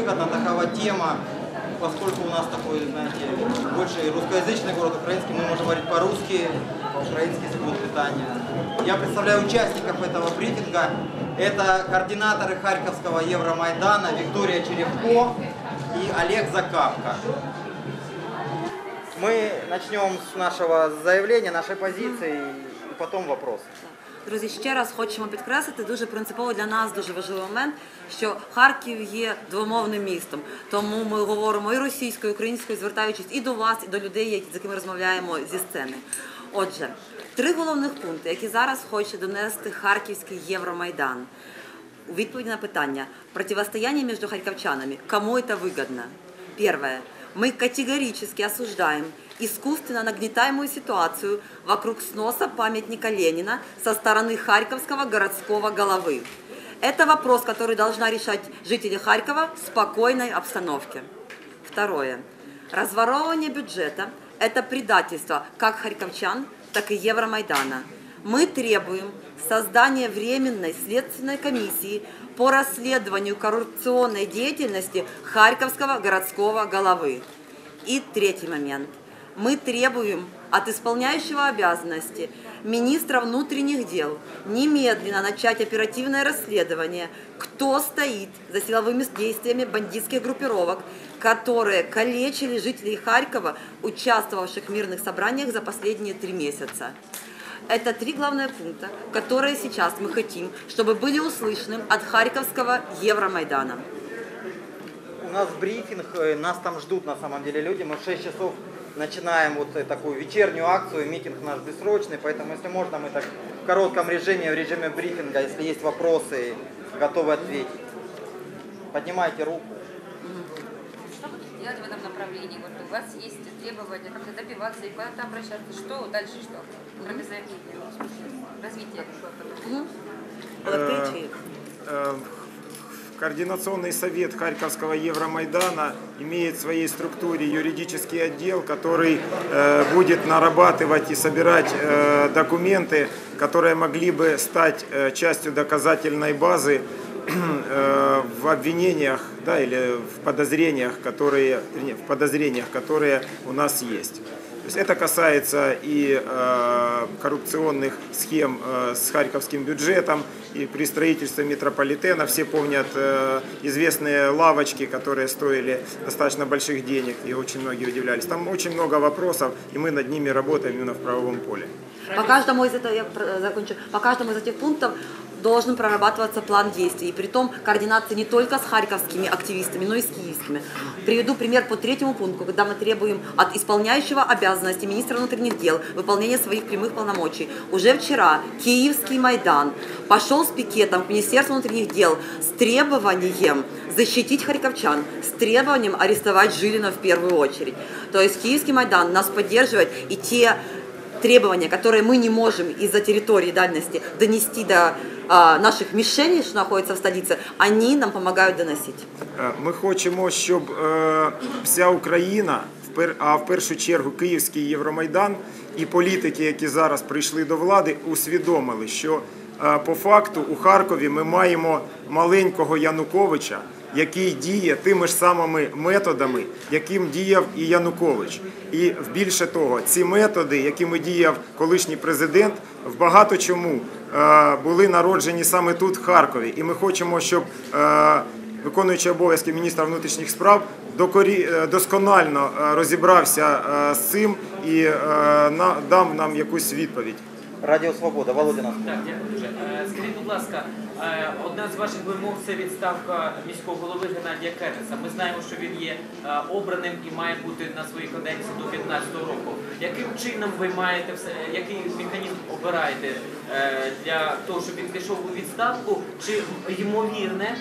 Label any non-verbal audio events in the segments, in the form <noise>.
выгодна такова тема, поскольку у нас такой, знаете, больше русскоязычный город украинский, мы можем говорить по-русски, по-украински если будет питание. Я представляю участников этого брифинга. Это координаторы Харьковского Евромайдана Виктория Черевко и Олег Закапка. Мы начнем с нашего заявления, нашей позиции и потом вопросы. Друзі, ще раз хочемо підкреслити дуже принципово для нас дуже важливий момент, що Харків є двомовним містом. Тому ми говоримо і російською, і українською, звертаючись і до вас, і до людей, які- з якими розмовляємо зі сцени. Отже, три головних пункти, які зараз хоче донести Харківський Євромайдан. У відповіді на питання противостояние между харьковчанами. Кому это выгодно? Первое. Мы категорически осуждаем искусственно нагнетаемую ситуацию вокруг сноса памятника Ленина со стороны Харьковского городского головы. Это вопрос, который должна решать жители Харькова в спокойной обстановке. Второе. Разворовывание бюджета – это предательство как харьковчан, так и Евромайдана. Мы требуем создания временной следственной комиссии по расследованию коррупционной деятельности Харьковского городского головы. И третий момент. Мы требуем от исполняющего обязанности министра внутренних дел немедленно начать оперативное расследование, кто стоит за силовыми действиями бандитских группировок, которые калечили жителей Харькова, участвовавших в мирных собраниях за последние три месяца. Это три главные пункта, которые сейчас мы хотим, чтобы были услышаны от Харьковского Евромайдана. У нас брифинг, э, нас там ждут на самом деле люди. Мы в 6 часов начинаем вот э, такую вечернюю акцию, митинг наш бессрочный, поэтому если можно, мы так в коротком режиме, в режиме брифинга, если есть вопросы, готовы ответить. Поднимайте руку. Что будете делать в этом направлении? Вот у вас есть требования, как-то добиваться и куда-то обращаться. Что дальше что? Кроме заявления. Олексій, Э, Координационный совет Харьковского Евромайдана имеет в своей структуре юридический отдел, который э, будет нарабатывать и собирать э, документы, которые могли бы стать э, частью доказательной базы <clears throat> в обвинениях да, или в подозрениях, которые, не, в подозрениях, которые у нас есть. То есть это касается и э, коррупционных схем э, с харьковским бюджетом, и при строительстве метрополитена. Все помнят э, известные лавочки, которые стоили достаточно больших денег, и очень многие удивлялись. Там очень много вопросов, и мы над ними работаем именно в правовом поле. По каждому из этого, я закончу, по каждому из этих пунктов должен прорабатываться план действий. И при том координация не только с харьковскими активистами, но и с киевскими. Приведу пример по третьему пункту, когда мы требуем от исполняющего обязанности министра внутренних дел выполнения своих прямых полномочий. Уже вчера Киевский Майдан пошел с пикетом к Министерству внутренних дел с требованием защитить харьковчан, с требованием арестовать Жилина в первую очередь. То есть Киевский Майдан нас поддерживает, и те требования, которые мы не можем из-за территории дальности донести до наших мишеней, что находятся в столице, они нам помогают доносить. Е, Ми хочемо, щоб е, вся Україна, а в першу чергу Київський Євромайдан і політики, які зараз прийшли до влади, усвідомили, що е, по факту у Харкові ми маємо маленького Януковича, який діє тими ж самими методами, яким діяв і Янукович. І в більше того, ці методи, якими діяв колишній президент, в багато чому е, були народжені саме тут, в Харкові. І ми хочемо, щоб е, виконуючий обов'язки міністра внутрішніх справ докорі, е, досконально розібрався з цим і дав нам якусь відповідь. Радио Свобода, Володя нас. Ласка, е, одна з ваших вимог це відставка міського голови Геннадія Кернеса. Ми знаємо, що він є е, обраним і має бути на своїй каденції до 15 року. Яким чином ви маєте все, який механізм обираєте е, для того, щоб він пішов у відставку, чи ймовірне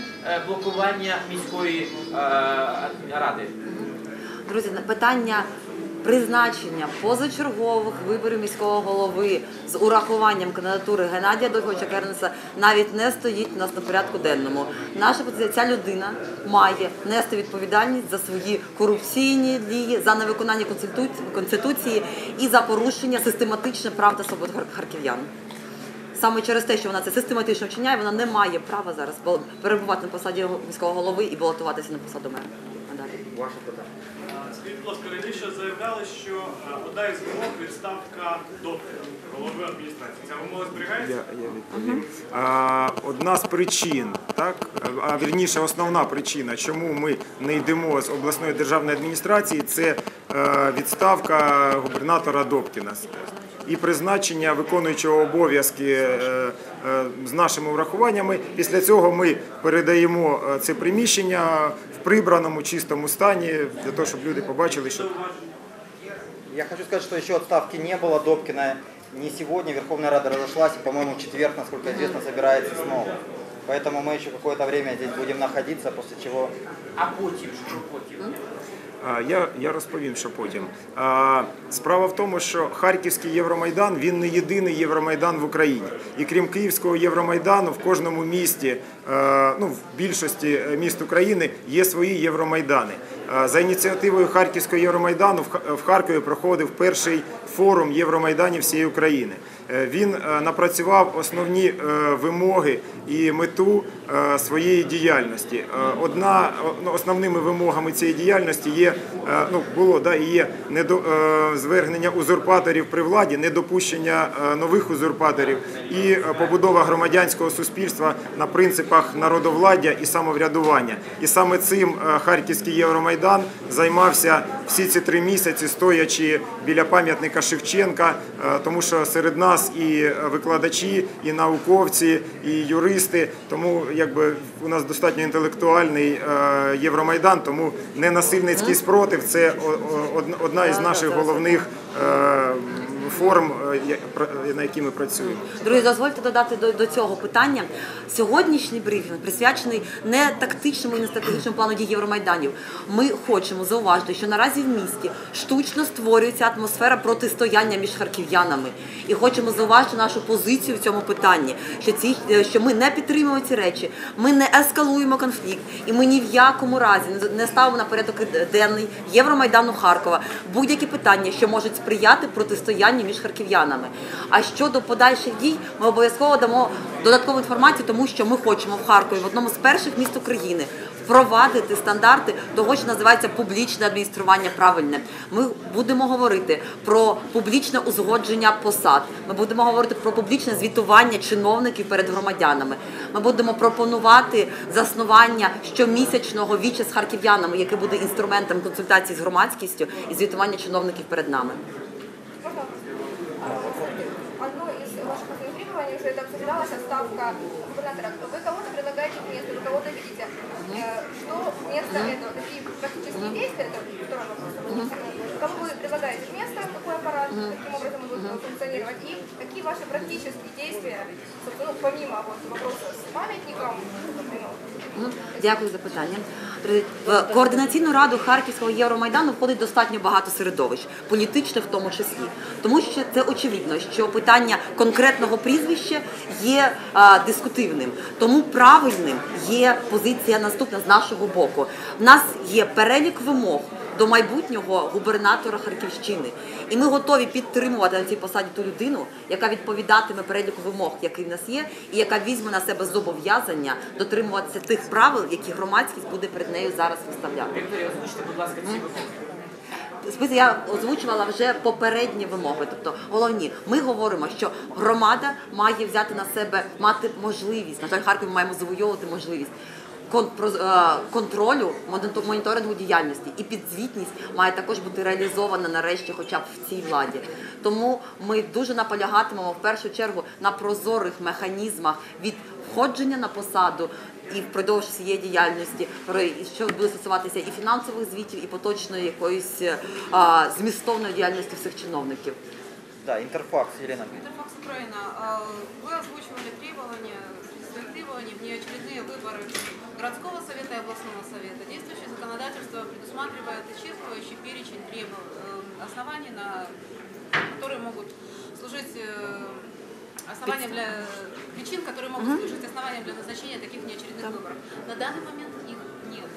блокування міської ради? Друзі, питання призначення позачергових виборів міського голови з урахуванням кандидатури Геннадія Дойковича Кернеса навіть не стоїть у нас на порядку денному. Наша позиція, ця людина має нести відповідальність за свої корупційні дії, за невиконання Конституції- конституції і за порушення систематичних прав та свобод харків'ян. саме через те, що вона це систематично вчиняє, вона не має права зараз перебувати на посаді міського голови і балотуватися на посаду мера. Ваше питання. Скажіть, будь ласка, раніше заявляли, що е, одна із вимог відставка до голови адміністрації. Ця вимога зберігається? Я, я відповім. А, одна з причин, так, а вірніше основна причина, чому ми не йдемо з обласної державної адміністрації, це е, відставка губернатора Добкіна і призначення виконуючого обов'язки е, е, з нашими врахуваннями. Після цього ми передаємо е, це приміщення в прибраному чистому стані для того, щоб люди побачили, що Я хочу сказать, что еще отставки не было. Добкина не сегодня. Верховная Рада разошлась и, по-моему, в четверг, насколько известно, собирается снова. Поэтому мы еще какое-то время здесь будем находиться, после чего А потім, що потім? Я, я розповім, що потім. Справа в тому, що Харківський Євромайдан він не єдиний Євромайдан в Україні. І крім Київського Євромайдану, в кожному місті, е, ну в більшості е, міст України є свої Євромайдани. За ініціативою Харківського Євромайдану в Ха- в Харкові проходив перший форум Євромайданів всієї України. Е, Він напрацював основні вимоги і мету своєї діяльності. Е, Одна ну, основними вимогами цієї діяльності є е, ну було да і є недо, е, звергнення узурпаторів при владі, недопущення е, нових узурпаторів і е, побудова громадянського суспільства на принципах народовладдя і самоврядування. І саме цим е, Харківський Євромайдан займався всі ці три місяці, стоячи біля пам'ятника Шевченка, е, тому що серед нас і е, викладачі, і науковці, і юристи. Тому якби у нас достатньо інтелектуальний е, Євромайдан, тому ненасильницький спротив це одна із наших головних е, форм, е, я- на які ми працюємо. Друзі, дозвольте додати до, до цього питання. Сьогоднішній брифінг присвячений не тактичному і не стратегічному плану дій Євромайданів. Ми хочемо зауважити, що наразі в місті штучно створюється атмосфера протистояння між харків'янами. І хочемо зауважити нашу позицію в цьому питанні, що ці е, що ми не підтримуємо ці речі, ми не ескалуємо конфлікт, і ми ні в якому разі не ставимо на порядок денний Євромайдану Харкова будь-які питання, що можуть сприяти протистоянню між харків'янами. А щодо подальших дій, ми обов'язково дамо додаткову інформацію, тому що ми хочемо в Харкові в одному з перших міст України впровадити стандарти того, що називається публічне адміністрування правильне. Ми будемо говорити про публічне узгодження посад. Ми будемо говорити про публічне звітування чиновників перед громадянами. Ми будемо пропонувати заснування щомісячного віча з харків'янами, яке буде інструментом консультацій з громадськістю і звітування чиновників перед нами. Обсуждалось, отставка губернатора. Вы кого-то предлагаете к месту, вы кого-то видите. Э, Что вместо этого, какие практические действия, это второй вопрос. Кому вы предлагаете вместо, какой аппарат, каким образом он будет функционировать, и какие ваши практические действия, ну, помимо вот, вопроса с памятником, Мгм. Дякую за питання. В координаційну раду Харківського Євромайдану входить достатньо багато середовищ, політичне в тому числі. Тому що це очевидно, що питання конкретного прізвища є а, дискутивним. Тому правильним є позиція наступна з нашого боку. У нас є перелік вимог до майбутнього губернатора Харківщини. І ми готові підтримувати на цій посаді ту людину, яка відповідатиме переліку вимог, який в нас є, і яка візьме на себе зобов'язання дотримуватися тих правил, які громадськість буде перед нею зараз виставляти. Вікторія, озвучте, будь ласка, ці вимоги. Я озвучувала вже попередні вимоги. Тобто головні, ми говоримо, що громада має взяти на себе мати можливість. На жаль, Харкові маємо завойовувати можливість. Е, Контролю монітор- моніторингу діяльності і підзвітність має також бути реалізована нарешті, хоча б в цій владі. Тому ми дуже наполягатимемо в першу чергу на прозорих механізмах від входження на посаду і впродовж всієї діяльності, про що буде стосуватися і фінансових звітів, і поточної якоїсь а, змістовної діяльності всіх чиновників. Да, Интерфакс, Елена. Интерфакс Украина, а, вы озвучивали требования, своих требований в неочередные выборы городского совета и областного совета. Действующее законодательство предусматривает исчерпывающий перечень требований, оснований, на которые могут служить э, основанием для причин, которые могут служить основанием для назначения таких неочередных выборов. На данный момент их нет.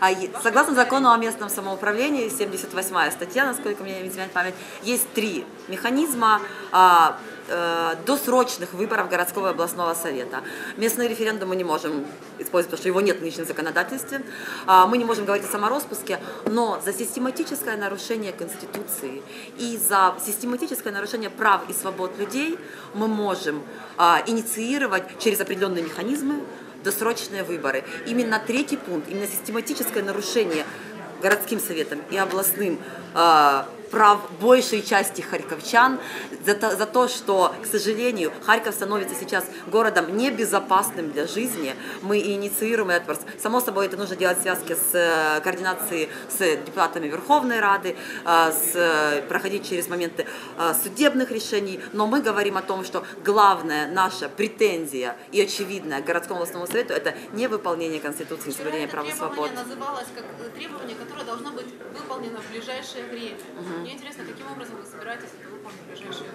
А е- согласно закону о местном самоуправлении, 78 статья, насколько мне не изменяет память, есть три механизма а, э, досрочных выборов городского и областного совета. Местный референдум мы не можем использовать, потому что его нет в нынешнем законодательстве. А, Мы не можем говорить о самороспуске, но за систематическое нарушение Конституции и за систематическое нарушение прав и свобод людей мы можем а, инициировать через определенные механизмы досрочные выборы. Именно третий пункт, именно систематическое нарушение городским советом и областным э, прав большей части харьковчан за то, за то, что, к сожалению, Харьков становится сейчас городом небезопасным для жизни. Мы инициируем этот. Само собой, это нужно делать в связке с э, координацией с депутатами Верховной Рады, э, с, э, проходить через моменты судебных решений. Но мы говорим о том, что главная наша претензия и очевидная к городскому областному совету – это невыполнение Конституции, это прав и свобод. называлось как требование, которое должно быть выполнено в ближайшее время. Мне интересно, каким образом вы собираетесь это выполнить в ближайшее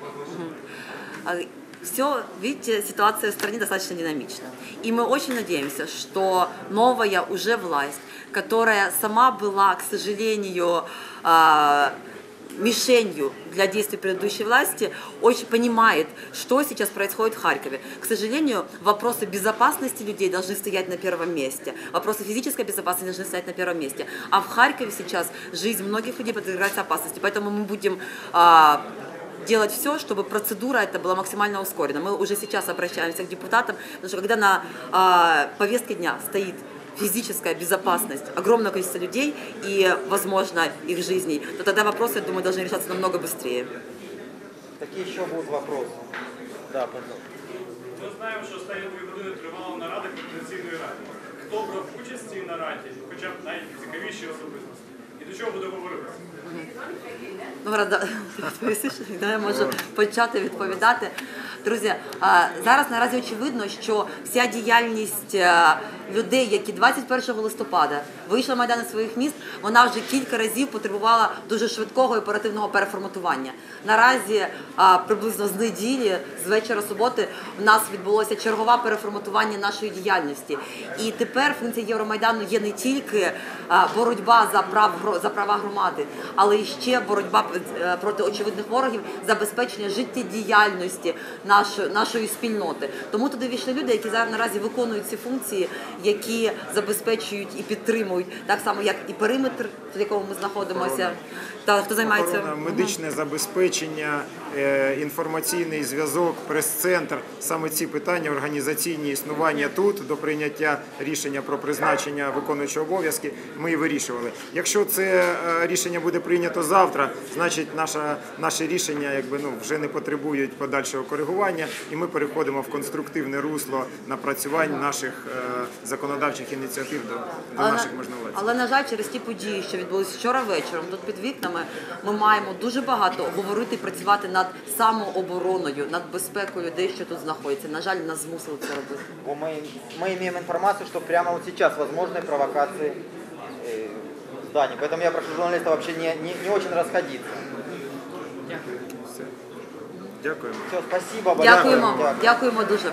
время? Все, видите, ситуация в стране достаточно динамична. И мы очень надеемся, что новая уже власть, которая сама была, к сожалению, а, мишенью для действий предыдущей власти, очень понимает, что сейчас происходит в Харькове. К сожалению, вопросы безопасности людей должны стоять на первом месте, вопросы физической безопасности должны стоять на первом месте. А в Харькове сейчас жизнь многих людей подвергается опасности, поэтому мы будем а, делать все, чтобы процедура эта была максимально ускорена. Мы уже сейчас обращаемся к депутатам, потому что когда на а, повестке дня стоит физическая безопасность огромного количества людей и, возможно, их жизней, то тогда вопросы, я думаю, должны решаться намного быстрее. Какие еще будут вопросы? Да, пожалуйста. Ми знаємо, що останні дві години тривала нарада координаційної ради. Хто брав участь в цій нараді, хоча б найцікавіші особистості? До чого? Ну, <laughs> я можу почати відповідати. Друзі, зараз наразі очевидно, що вся діяльність е, людей, які 21 листопада вийшли на майдани своїх міст, вона вже кілька разів потребувала дуже швидкого оперативного переформатування. Наразі приблизно з неділі, з вечора суботи, в нас відбулося чергове переформатування нашої діяльності. І тепер функція Євромайдану є не тільки боротьба за прав за права громади, але і ще боротьба е, проти очевидних ворогів, забезпечення життєдіяльності нашої, нашої спільноти. Тому туди війшли люди, які зараз наразі виконують ці функції, які забезпечують і підтримують, так само як і периметр, в якому ми знаходимося, та хто займається Охорона, медичне забезпечення, е, інформаційний зв'язок, прес-центр. Саме ці питання організаційні існування тут до прийняття рішення про призначення виконуючого обов'язки ми і вирішували. Якщо це е, рішення буде прийнято завтра, значить наша, наші рішення якби, ну, вже не потребують подальшого коригування, і ми переходимо в конструктивне русло напрацювань наших е, законодавчих ініціатив до, до Але, наших на- можновладців. але на жаль, через ті події, що відбулися вчора вечором, тут під вікнами, ми маємо дуже багато говорити і працювати над самообороною, над безпекою людей, що тут знаходяться. На жаль, нас змусили це робити. Бо Мы, мы имеем информацию, что прямо вот сейчас возможны провокации э, в здании. Поэтому я прошу журналистов вообще не, не, не очень расходиться. Дякую. Все, спасибо большое. Дякуємо, Дякую. дякуємо дуже.